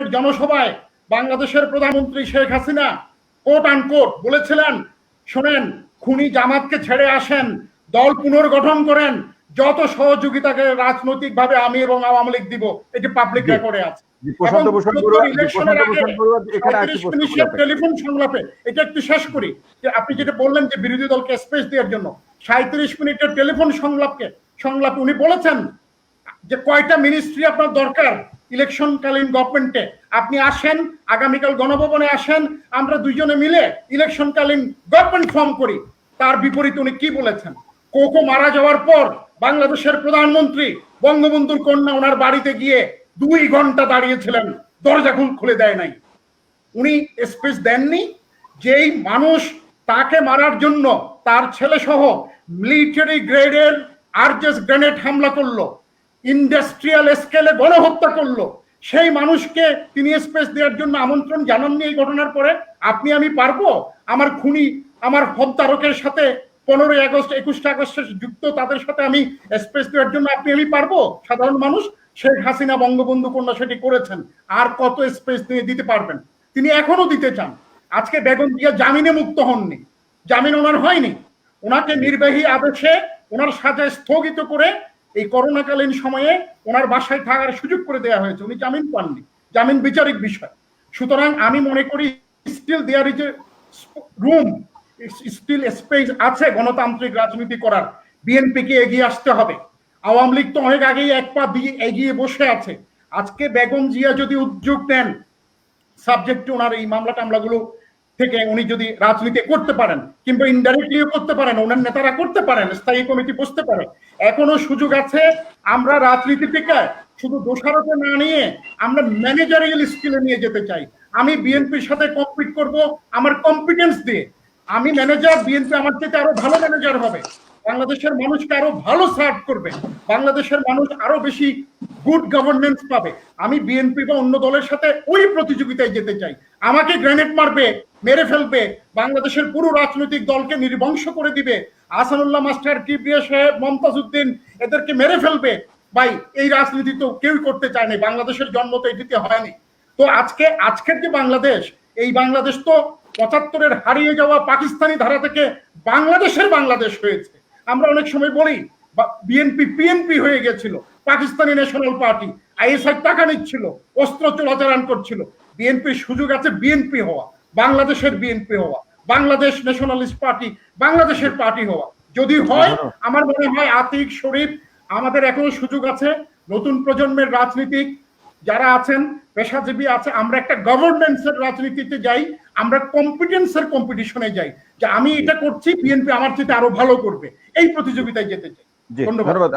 জনসভায় বাংলাদেশের প্রধানমন্ত্রী শেখ হাসিনা কোট আন কোট বলেছিলেন শোনেন খুনি জামাতকে ছেড়ে আসেন দল পুনর্গঠন করেন যত সহযোগিতাকে রাজনৈতিকভাবে আমি এবং আওয়ামী লীগ দিব এটি পাবলিক রেকর্ডে আছে। জি, এবং ভূষণ চোদ্দ বড়ুয়া জি, ইলেকশনের প্রশান্ত আগে ভূষণ বড়ুয়া এখানে আরেকটি 35 প্রশ্ন মিনিটের করতে টেলিফোন সংলাপে এটা একটু শেষ করি যে আপনি যেটা বললেন যে বিরোধী দলকে স্পেস দেওয়ার জন্য সাঁত্রিশ মিনিটের টেলিফোন সংলাপকে সংলাপে উনি বলেছেন যে কয়টা মিনিস্ট্রি আপনার দরকার? ইলেকশন কালীন গভর্নমেন্টে আপনি আসেন, আগামীকাল গণভবনে আসেন, আমরা দুইজনে মিলে ইলেকশন কালীন গভর্নমেন্ট ফর্ম করি। তার বিপরীতে উনি কি বলেছেন? কোকো মারা যাওয়ার পর বাংলাদেশের প্রধানমন্ত্রী বঙ্গবন্ধুর কন্যা ওনার বাড়িতে গিয়ে দুই ঘণ্টা দাঁড়িয়েছিলেন, দরজা খুলে দেয় নাই। উনি স্পেস দেননি, যেই মানুষ তাকে মারার জন্য তার ছেলে সহ মিলিটারি গ্রেডের আরজেস গ্রেনেড হামলা করল। ইন্ডাস্ট্রিয়াল স্কেলে গণহত্যা করল। সেই মানুষকে তিনি স্পেস দেওয়ার জন্য আমন্ত্রণ জানাননি এই ঘটনার পরে। আপনি আমি পারব? আমার খুনি, আমার হত্যারকের সাথে পনেরোই আগস্ট, একুশে আগস্টে যুক্ত, তাদের সাথে আমি স্পেস দেওয়ার জন্য আপনি আমি পারব? সাধারণ মানুষ, শেখ হাসিনা বঙ্গবন্ধু কন্যা সেটি করেছেন। আর কত স্পেস তিনি দিতে পারবেন? তিনি এখনও দিতে চান। আজকে বেগম জিয়া জামিনে মুক্ত হননি। জামিন ওনার হয়নি। ওনাকে নির্বাহী আদেশে ওনার সাজা স্থগিত করে এই করোনাকালীন সময়ে ওনার বাসায় থাকার সুযোগ করে দেওয়া হয়েছে। উনি জামিন পাননি। জামিন বিচারিক বিষয়। সুতরাং আমি মনে করি still there is a room still space আছে গণতান্ত্রিক রাজনীতি করার। বিএনপিকে এগিয়ে আসতে হবে। আওয়ামী লীগ তো অনেক আগেই এক পা দিয়ে এগিয়ে বসে আছে। আজকে বেগম জিয়া যদি উদ্যোগ নেন সাবজেক্ট ওনার এই মামলা টামলাগুলো থেকে উনি যদি রাজনীতি করতে পারেন কিংবা ইনডাইরেক্টলিও করতে পারেন, ওনার নেতারা করতে পারেন, স্থায়ী কমিটি বসতে পারে, এখনও সুযোগ আছে আমরা রাজনীতি থেকে শুধু দোষারোপে না নিয়ে আমরা ম্যানেজারিয়াল স্কিলে নিয়ে যেতে চাই। আমি বিএনপির সাথে কম্পিট করব আমার কম্পিটেন্স দিয়ে। আমি ম্যানেজার বিএনপি আমার থেকে আরও ভালো ম্যানেজার হবে। বাংলাদেশের মানুষকে আরও ভালো সার্ভ করবে। বাংলাদেশের মানুষ আরও বেশি গুড গভর্নেন্স পাবে। আমি বিএনপি বা অন্য দলের সাথে ওই প্রতিযোগিতায় যেতে চাই। আমাকে গ্রেনেড মারবে মেরে ফেলবে। বাংলাদেশের পুরো রাজনৈতিক দলকে নির্বংশ করে দিবে। আসানুল্লাহ মাস্টার কিবরিয়া সাহেব মমতাজ উদ্দিন এদেরকে মেরে ফেলবে। ভাই, এই রাজনীতি তো কেউই করতে চায় না বাংলাদেশের জন্ম তো এটিতে হয়নি। তো আজকে, আজকের যে বাংলাদেশ, এই বাংলাদেশ তো পঁচাত্তরের হারিয়ে যাওয়া পাকিস্তানি ধারা থেকে বাংলাদেশের বাংলাদেশ হয়েছে। আমরা অনেক সময় বলি বিএনপি, পিএনপি হয়ে গেছিল। পাকিস্তানি ন্যাশনাল পার্টি, আইএসআই টাকা নিচ্ছিল, অস্ত্র চোরাচালান করছিল। বিএনপির সুযোগ আছে বিএনপি হওয়া বাংলাদেশের বিএনপি হওয়া বাংলাদেশ ন্যাশনালিস্ট পার্টি বাংলাদেশের পার্টি হওয়া। যদি হয় আমার মনে হয় আতিক শরীফ আমাদের এখনও সুযোগ আছে নতুন প্রজন্মের রাজনীতিক যারা আছেন পেশাজীবী আছে আমরা একটা গভর্নেন্সের রাজনীতিতে যাই আমরা কম্পিটেন্সের কম্পিটিশনে যাই যে আমি এটা করছি বিএনপি আমার চেয়ে আরও ভালো করবে। এই প্রতিযোগিতায় যেতে চাই। ধন্যবাদ।